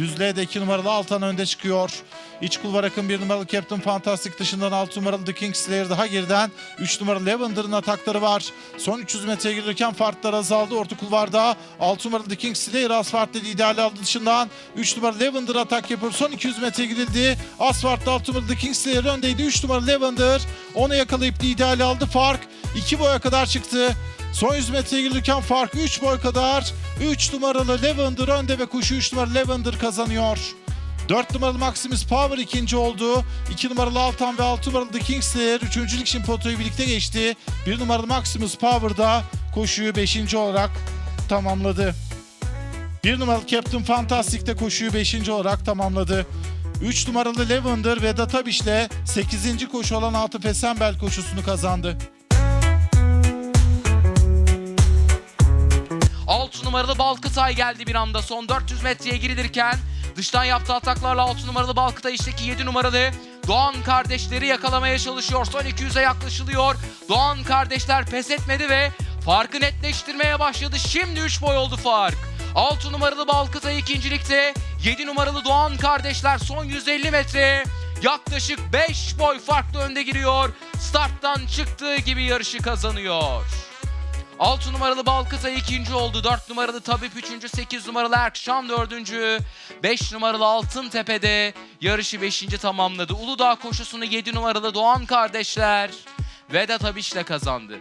Düzlüğe de 2 numaralı Altan önde çıkıyor. İç kulvar akın 1 numaralı Captain Fantastic dışından 6 numaralı The Kingslayer daha geriden 3 numaralı Lavender'ın atakları var. Son 300 metreye girirken farklar azaldı. Orta kulvarda 6 numaralı The Kingslayer asfaltta liderliği aldı dışından 3 numaralı Lavender atak yapıyor. Son 200 metre gidildi. Asfaltta 6 numaralı The Kingslayer öndeydi. 3 numaralı Lavender onu yakalayıp liderliği aldı. Fark 2 boya kadar çıktı. Son 100 metreye girirken fark 3 boy kadar. 3 numaralı Lavender önde ve koşu 3 numaralı Lavender kazanıyor. 4 numaralı Maximus Power ikinci oldu. 2 numaralı Altan ve 6 numaralı The Kingslayer üçüncülük için potoyu birlikte geçti. 1 numaralı Maximus Power da koşuyu 5. olarak tamamladı. 1 numaralı Captain Fantastic de koşuyu 5. olarak tamamladı. 3 numaralı Lavender ve Databiş'le 8. koşu olan Altı Fesenbel koşusunu kazandı. 6 numaralı Balkıtay geldi bir anda son 400 metreye girilirken dıştan yaptığı ataklarla 6 numaralı Balkıtay işteki 7 numaralı Doğan kardeşleri yakalamaya çalışıyor. Son 200'e yaklaşılıyor. Doğan kardeşler pes etmedi ve farkı netleştirmeye başladı. Şimdi 3 boy oldu fark. 6 numaralı Balkıtay ikincilikte. 7 numaralı Doğan kardeşler son 150 metre yaklaşık 5 boy farklı önde giriyor. Starttan çıktığı gibi yarışı kazanıyor. 6 numaralı Balkıtay ikinci oldu. 4 numaralı Tabip üçüncü. 8 numaralı Erkşan dördüncü. 5 numaralı Altıntepe'de yarışı 5. tamamladı. Uludağ koşusunu 7 numaralı Doğan kardeşler Vedat Abiş'le kazandı.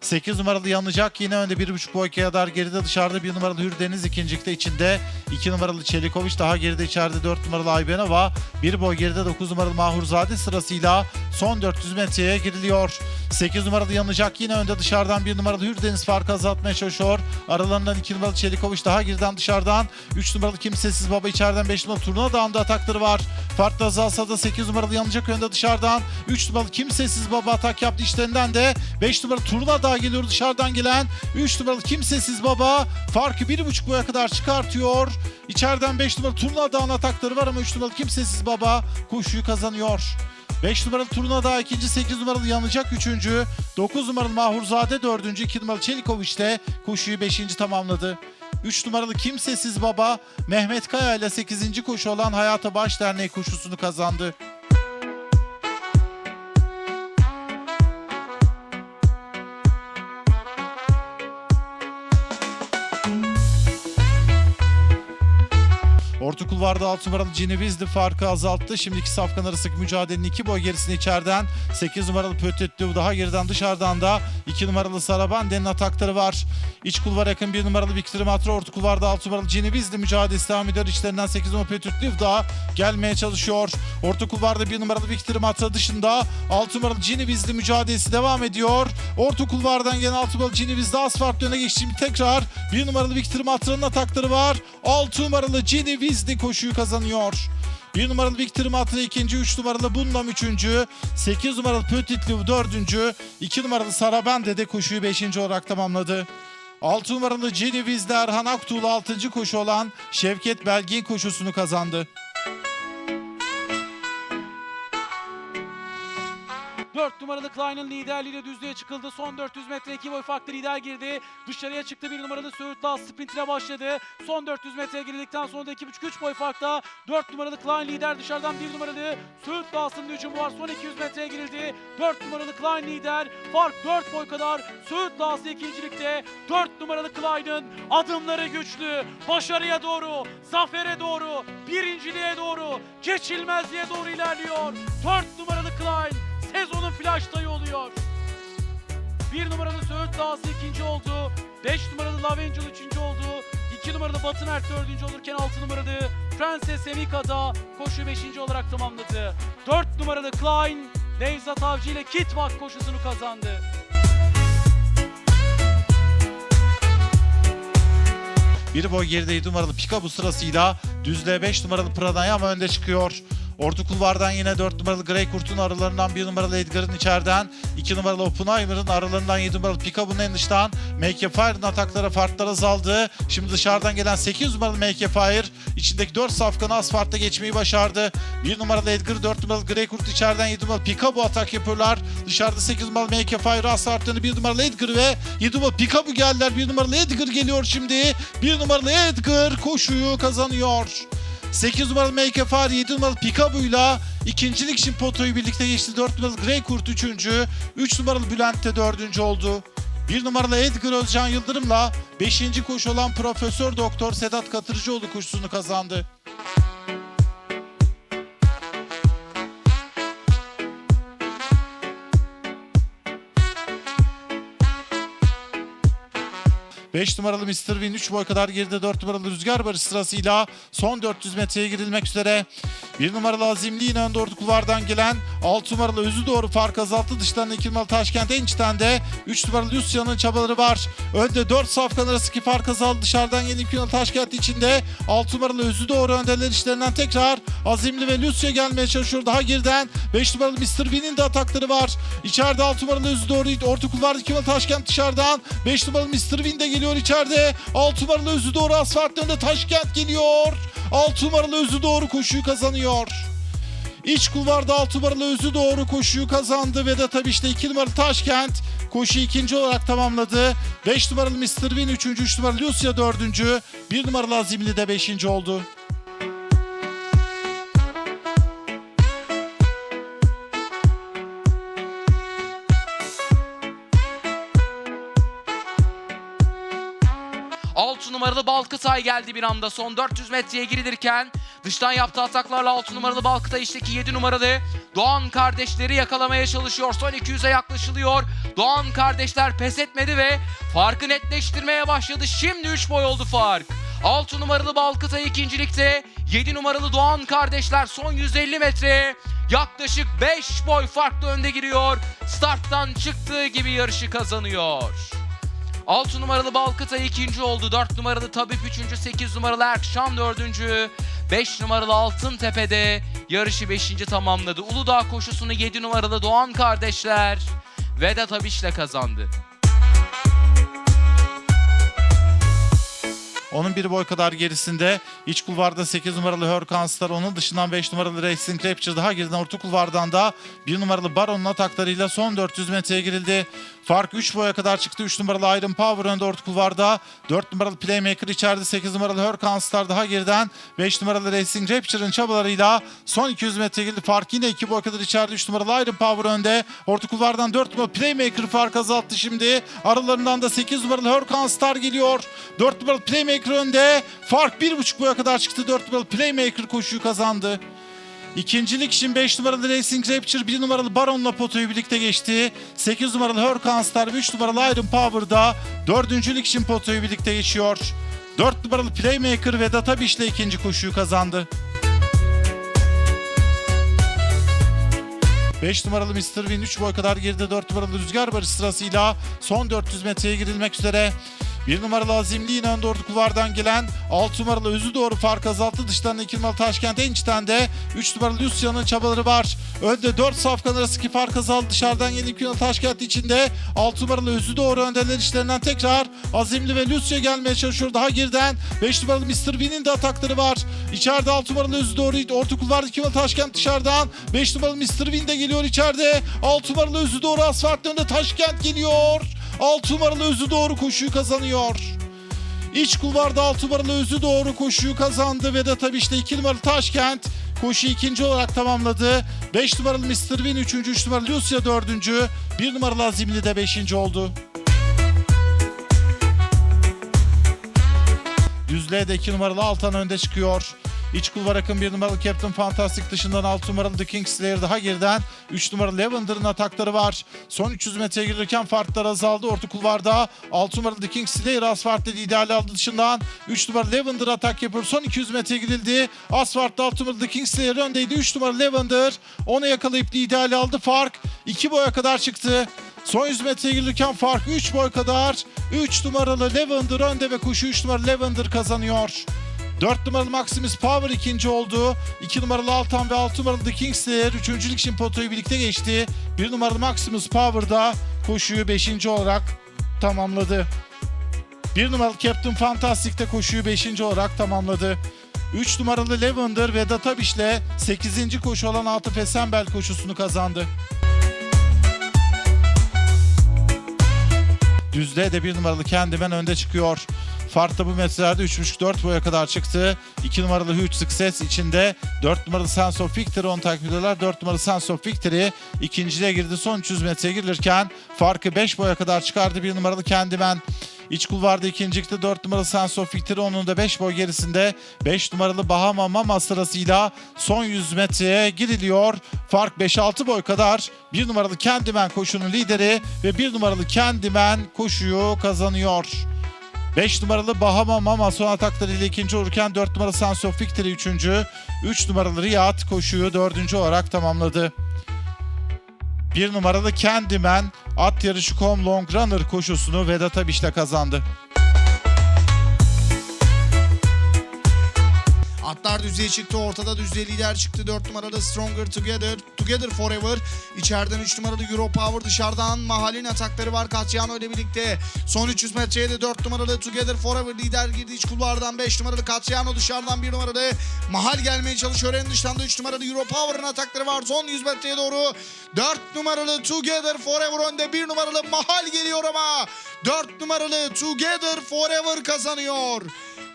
8 numaralı yanacak yine önde 1.5 boy kadar geride dışarıda 1 numaralı Hürdeniz ikincilikte içinde 2 numaralı Çelikoviç daha geride içeride 4 numaralı Aybenova 1 boy geride 9 numaralı Mahurzade sırasıyla son 400 metreye giriliyor. 8 numaralı yanacak yine önde dışarıdan 1 numaralı Hürdeniz farkı azaltmaya çalışıyor. Aralarından 2 numaralı Çelikoviç daha geriden dışarıdan 3 numaralı Kimsesiz Baba içeriden 5 numaralı Turna Dağı'nda atakları var. Fark da azalsa da 8 numaralı yanacak önde dışarıdan 3 numaralı Kimsesiz Baba atak yaptı işlerinden de 5 numaralı Turna Dağı geliyor dışarıdan gelen 3 numaralı Kimsesiz Baba farkı 1.5 boya kadar çıkartıyor. İçeriden 5 numaralı Turna Dağı'nın atakları var ama 3 numaralı Kimsesiz Baba koşuyu kazanıyor. 5 numaralı Turna Dağı ikinci, 8 numaralı Yanacak üçüncü, 9 numaralı Mahurzade dördüncü, 2 numaralı Çelikoviç de koşuyu 5. tamamladı. 3 numaralı Kimsesiz Baba Mehmet Kaya ile 8. koşu olan Hayata Baş Derneği koşusunu kazandı. Orta kulvarda 6 numaralı Cinevizli farkı azalttı. Şimdiki safkan arasındaki mücadelenin 2 boy gerisini içeriden 8 numaralı Pötetlu daha geriden dışarıdan da 2 numaralı Sarabande'nin atakları var. İç kulvar yakın 1 numaralı Victor Matra orta kulvarda 6 numaralı Cinevizli mücadelesi devam ediyor. İçlerinden 8 numaralı Pötetlu daha gelmeye çalışıyor. Orta kulvarda 1 numaralı Victor Matra dışında 6 numaralı Cinevizli mücadelesi devam ediyor. Orta kulvardan gelen 6 numaralı Cinevizli asfalt öne geçti. Şimdi tekrar 1 numaralı Victor Matra'nın atakları var. 6 numaralı Cinevizli koşuyu kazanıyor. 1 numaralı Victor Matra ikinci, 3 numaralı Bundam üçüncü, 8 numaralı Petit Liv dördüncü, 2 numaralı Sarabande de koşuyu 5. olarak tamamladı. 6 numaralı Cinevizli Erhan Aktuğlu 6. koşu olan Şevket Belgin koşusunu kazandı. 4 numaralı Klein'ın liderliğiyle düzlüğe çıkıldı. Son 400 metre 2 boy farklı lider girdi. Dışarıya çıktı 1 numaralı Söğüt Dağ sprintine başladı. Son 400 metreye girdikten sonra da 2.5-3 boy farkta 4 numaralı Klein lider dışarıdan 1 numaralı Söğüt Dağı'sının hücumu var. Son 200 metreye girildi. 4 numaralı Klein lider. Fark 4 boy kadar. Söğüt Dağısı ikincilikte. 4 numaralı Klein'ın adımları güçlü. Başarıya doğru, zafere doğru, birinciliğe doğru, geçilmezliğe doğru ilerliyor. 4 numaralı Klein sezonun flash dayı oluyor. Bir numaralı Söğüt Dağısı ikinci oldu. 5 numaralı Love Angel üçüncü oldu. 2 numaralı Batın Ert dördüncü olurken 6 numaralı Prenses Emika da koşu 5. olarak tamamladı. 4 numaralı Klein Nevzat Avcı ile Kitwalk koşusunu kazandı. Bir boy geride 7 numaralı Pika bu sırasıyla düzlüğe 5 numaralı Pranayama önde çıkıyor. Orta kulvardan yine 4 numaralı Grey Kurt'un aralarından 1 numaralı Edgar'ın içeriden 2 numaralı Oppenheimer'ın aralarından 7 numaralı Pickup'un en dıştan Make Fire'ın ataklara farklar azaldı. Şimdi dışarıdan gelen 8 numaralı Make Fire içindeki 4 safkanı asfaltta geçmeyi başardı. 1 numaralı Edgar 4 numaralı Grey Kurt içeriden 7 numaralı Pickup'u atak yapıyorlar. Dışarıda 8 numaralı Make Fire asfaltlarını 1 numaralı Edgar ve 7 numaralı Pickup'u geldiler. 1 numaralı Edgar geliyor şimdi. 1 numaralı Edgar koşuyu kazanıyor. 8 numaralı Make Fire 7 numaralı Pickup'uyla ikincilik için potoyu birlikte geçti. 4 numaralı Grey Kurt 3. 3 numaralı Bülent de 4. oldu. 1 numaralı Edgar Özcan Yıldırım'la 5. koşu olan Profesör Doktor Sedat Katırcıoğlu koşusunu kazandı. Beş numaralı Mr. Win 3 boy kadar geride 4 numaralı Rüzgar Barış sırasıyla son 400 metreye girilmek üzere. 1 numaralı Azimli yine ön doğru kulvardan gelen 6 numaralı Özü doğru fark azalttı. Dıştan 2 numaralı Taşkent en içten de 3 numaralı Lucia'nın çabaları var. Önde 4 safkan arasındaki fark azaldı. Dışarıdan yeni 2 numaralı Taşkent içinde 6 numaralı Özü doğru öndeler işlerinden tekrar Azimli ve Lucia gelmeye çalışıyor. Daha geriden 5 numaralı Mr. Win'in de atakları var. İçeride 6 numaralı Özü doğru orta kulvarda 2 numaralı Taşkent dışarıdan 5 numaralı Mr. Win de geliyor içeride. 6 numaralı Özü doğru asfalt önünde Taşkent geliyor. 6 numaralı Özü doğru koşuyu kazanıyor. İç kulvarda 6 numaralı Özü doğru koşuyu kazandı ve de tabii işte 2 numaralı Taşkent koşu ikinci olarak tamamladı. 5 numaralı Mr. Win 3. 3 numaralı Lucia 4. 1 numaralı Azimli de 5. oldu. Altı numaralı Balkıtay geldi bir anda. Son 400 metreye girilirken dıştan yaptığı ataklarla 6 numaralı Balkıtay işteki 7 numaralı Doğan kardeşleri yakalamaya çalışıyor. Son 200'e yaklaşılıyor. Doğan kardeşler pes etmedi ve farkı netleştirmeye başladı. Şimdi 3 boy oldu fark. 6 numaralı Balkıtay ikincilikte. 7 numaralı Doğan kardeşler son 150 metreye yaklaşık 5 boy farklı önde giriyor. Starttan çıktığı gibi yarışı kazanıyor. 6 numaralı Balkıtay ikinci oldu. 4 numaralı Tabip üçüncü, 8 numaralı Erkşan dördüncü. 5 numaralı Altın Tepe'de yarışı 5. tamamladı. Uludağ koşusunu 7 numaralı Doğan kardeşler Vedat Abiş'le kazandı. Onun bir boy kadar gerisinde iç kulvarda 8 numaralı Hurricane Star, onun dışından 5 numaralı Racing Rapture daha geriden orta kulvardan da 1 numaralı Baron'un ataklarıyla son 400 metreye girildi. Fark 3 boya kadar çıktı. 3 numaralı Iron Power önde orta kulvarda. 4 numaralı Playmaker içeride. 8 numaralı Hurricane Star daha geriden. 5 numaralı Racing Rapture'ın çabalarıyla son 200 metre girdi. Fark yine 2 boy kadar içeride. 3 numaralı Iron Power önde. Orta kulvardan 4 numaralı Playmaker fark azalttı şimdi. Aralarından da 8 numaralı Hurricane Star geliyor. 4 numaralı Playmaker önde. Fark 1,5 boya kadar çıktı. 4 numaralı Playmaker koşuyu kazandı. İkincilik için 5 numaralı Racing Rapture, 1 numaralı Baron'la potoyu birlikte geçti. 8 numaralı Hurricane Star ve 3 numaralı Iron Power'da dördüncülük için potoyu birlikte geçiyor. 4 numaralı Playmaker ve Databiş'le ikinci koşuyu kazandı. 5 numaralı Mr. Win 3 boy kadar geride 4 numaralı Rüzgar Barış sırasıyla son 400 metreye girilmek üzere. 1 numaralı Azimli yine ön doğru kulvardan gelen 6 numaralı Özü doğru fark azalttı. Dıştan 2 numaralı Taşkent en içten de 3 numaralı Lucia'nın çabaları var. Önde 4 safkan arasındaki fark azaldı. Dışarıdan yeni 2 numaralı Taşkent içinde 6 numaralı Özü doğru öndeler işlerinden tekrar Azimli ve Lucia gelmeye çalışıyor. Daha geriden 5 numaralı Mr. Win'in de atakları var. İçeride 6 numaralı Özü doğru orta kulvarda 2 numaralı Taşkent dışarıdan 5 numaralı Mr. Win de geliyor içeride. 6 numaralı Özü doğru asfalt önünde Taşkent geliyor. 6 numaralı Özü doğru koşuyu kazanıyor. İç kulvarda 6 numaralı Özü doğru koşuyu kazandı ve de tabii işte 2 numaralı Taşkent koşu ikinci olarak tamamladı. 5 numaralı Mr. Win 3. 3 numaralı Lucia 4. 1 numaralı Azimli de 5. oldu. Düzlüğe de 2 numaralı Altan önde çıkıyor. İç kulvar akım 1 numaralı Captain Fantastic dışından 6 numaralı The Kingslayer daha geriden 3 numaralı Lavender'ın atakları var. Son 300 metreye girirken farklar azaldı. Orta kulvarda 6 numaralı The Kingslayer asfaltta ideal aldı dışından 3 numaralı Lavender atak yapıyor. Son 200 metreye gidildi. Asfaltta 6 numaralı The Kingslayer öndeydi. 3 numaralı Lavender onu yakalayıp ideal aldı. Fark 2 boya kadar çıktı. Son 100 metreye girirken fark 3 boy kadar. 3 numaralı Lavender önde ve koşu 3 numaralı Lavender kazanıyor. 4 numaralı Maximus Power ikinci oldu. 2 numaralı Altan ve 6 numaralı The Kingslayer üçüncülük için potoyu birlikte geçti. 1 numaralı Maximus Power da koşuyu 5. olarak tamamladı. 1 numaralı Captain Fantastic de koşuyu 5. olarak tamamladı. 3 numaralı Lavender ve Databiş'le 8. koşu olan Atıf Esenbel koşusunu kazandı. Düzde de 1 numaralı Kendimen önde çıkıyor. Fark da bu metrelerde 3.5-4 boya kadar çıktı. 2 numaralı Huge Success içinde 4 numaralı Sense of Victory onu takip ediyorlar. 4 numaralı Sense of Victory ikinciliğe girdi. Son 300 metreye girilirken farkı 5 boya kadar çıkardı. 1 numaralı Kendimen İç kulvarda ikincilikte 4 numaralı Sense of Victory onun da 5 boy gerisinde 5 numaralı Bahama Mama sırasıyla son 100 metreye giriliyor. Fark 5-6 boy kadar 1 numaralı Candyman koşunun lideri ve 1 numaralı Candyman koşuyu kazanıyor. 5 numaralı Bahama Mama son ataklarıyla ikinci olurken 4 numaralı Sense of Victory üçüncü. 3 numaralı Riyad koşuyu dördüncü olarak tamamladı. 1 numaralı Candyman at yarışı Com Long Runner koşusunu Vedat Abiş'le kazandı. Atlar düzlüğe çıktı. Ortada düzlüğe lider çıktı. 4 numaralı Stronger Together. Together Forever. İçeriden 3 numaralı Euro Power. Dışarıdan Mahal'in atakları var. Katyano ile birlikte. Son 300 metreye de 4 numaralı Together Forever lider girdi. iç kulvardan 5 numaralı Katyano dışarıdan 1 numaralı Mahal gelmeye çalışıyor. En dıştan da 3 numaralı Euro Power'ın atakları var. Son 100 metreye doğru 4 numaralı Together Forever önde. 1 numaralı Mahal geliyor ama 4 numaralı Together Forever kazanıyor.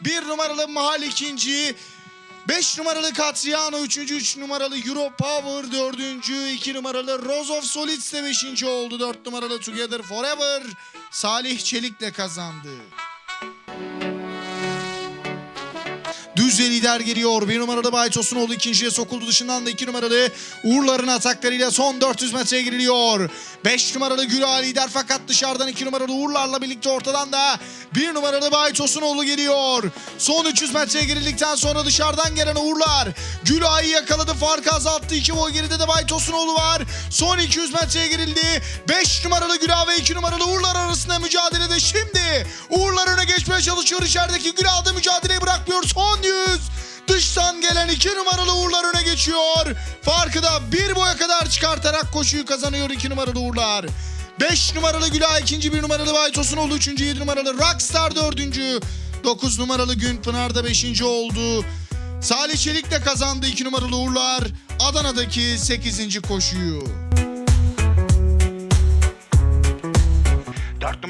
1 numaralı Mahal ikinci. 5 numaralı Katriano 3. 3 numaralı Euro Power 4. 2 numaralı Rose of Solids de 5. oldu. 4 numaralı Together Forever Salih Çelik'le kazandı. Düzce lider geliyor. Bir numaralı Baytos'un oldu. ikinciye sokuldu. Dışından da iki numaralı Uğurlar'ın ataklarıyla son 400 metreye giriliyor. Beş numaralı Güla lider fakat dışarıdan iki numaralı Uğurlar'la birlikte ortadan da bir numaralı Baytos'un oğlu geliyor. Son 300 metreye girildikten sonra dışarıdan gelen Uğurlar Güla'yı yakaladı. Farkı azalttı. İki boy geride de Baytos'un oğlu var. Son 200 metreye girildi. 5 numaralı Güla ve 2 numaralı Uğurlar arasında mücadelede şimdi. Uğurlar öne geçmeye çalışıyor. İçerideki Güla da mücadeleyi bırakmıyor. Son 100. Dıştan gelen 2 numaralı Uğurlar öne geçiyor. Farkı da bir boya kadar çıkartarak koşuyu kazanıyor 2 numaralı Uğurlar. 5 numaralı Güla, ikinci 1 numaralı Baytos'un oldu. 3. 7 numaralı Rockstar 4. 9 numaralı Günpınar da 5. oldu. Salih Çelik de kazandı 2 numaralı Uğurlar. Adana'daki 8. koşuyu.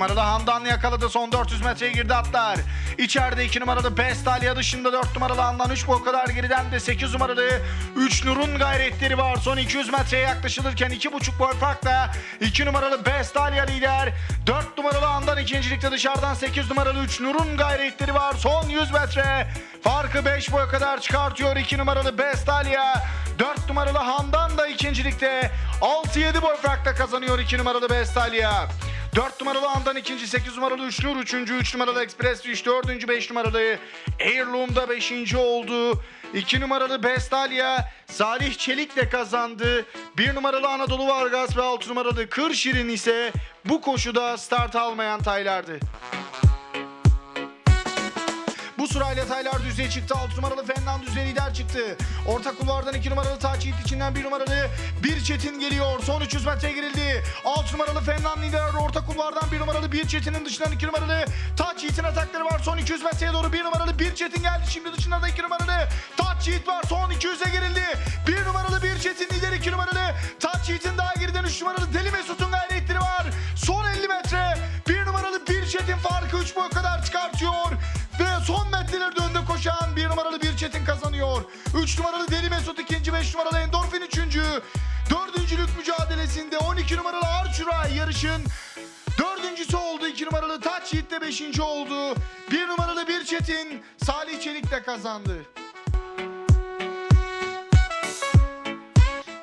Numaralı Handan yakaladı. Son 400 metreye girdi atlar. İçeride 2 numaralı Bestalia dışında 4 numaralı Handan 3 boy kadar geriden de 8 numaralı 3 Nur'un gayretleri var. Son 200 metreye yaklaşılırken 2,5 boy farkla 2 numaralı Bestalia lider. 4 numaralı Handan ikincilikte dışarıdan 8 numaralı 3 Nur'un gayretleri var. Son 100 metre farkı 5 boy kadar çıkartıyor 2 numaralı Bestalia. 4 numaralı Handan da ikincilikte 6-7 boy farkla kazanıyor 2 numaralı Bestalia. 4 numaralı Andan ikinci, 8 numaralı Üçnur üçüncü, 3 numaralı Express 3, 4. 5 numaralı Heirloom'da 5. oldu. 2 numaralı Bestalia Salih Çelik'le kazandı. 1 numaralı Anadolu Vargas ve 6 numaralı Kırşirin ise bu koşuda start almayan taylardı. Bu sırayla Taylar düzlüğe çıktı. 6 numaralı Fennan düzlüğe lider çıktı. Orta kulvardan 2 numaralı Taç Yiğit içinden 1 numaralı Bir Çetin geliyor. Son 300 metreye girildi. 6 numaralı Fennan lider. Orta kulvardan 1 numaralı Bir Çetin'in dışından 2 numaralı Taç Yiğit'in atakları var. Son 200 metreye doğru 1 numaralı Bir Çetin geldi. Şimdi dışında da 2 numaralı Taç Yiğit var. Son 200'e girildi. 1 numaralı Bir Çetin 3 numaralı Deli Mesut ikinci, 5 numaralı Endorfin üçüncü. Dördüncülük mücadelesinde 12 numaralı Arçuray yarışın dördüncüsü oldu. 2 numaralı Taç Yiğit de 5. oldu. 1 numaralı bir Çetin Salih Çelik de kazandı.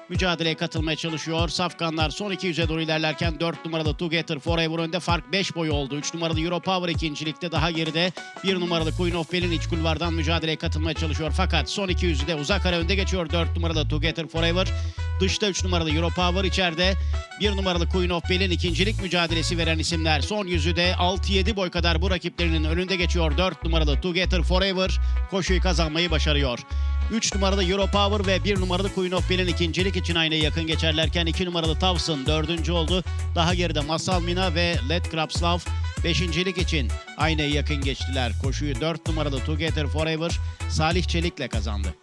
Mücadeleye katılmaya çalışıyor. Safkanlar son 200'e doğru ilerlerken 4 numaralı Together Forever önde fark 5 boy oldu. 3 numaralı Euro Power ikincilikte daha geride. 1 numaralı Queen of Bell'in iç kulvardan mücadeleye katılmaya çalışıyor. Fakat son 200'de uzak ara önde geçiyor 4 numaralı Together Forever. Dışta 3 numaralı Europower içeride 1 numaralı Queen of Bell'in ikincilik mücadelesi veren isimler. Son yüzü de 6-7 boy kadar bu rakiplerinin önünde geçiyor. 4 numaralı Together Forever koşuyu kazanmayı başarıyor. 3 numaralı Europower ve 1 numaralı Queen of Bell'in ikincilik için aynaya yakın geçerlerken 2 numaralı Towson dördüncü oldu. Daha geride Masal Mina ve Let Krapslav beşincilik için aynaya yakın geçtiler. Koşuyu 4 numaralı Together Forever Salih Çelik'le kazandı.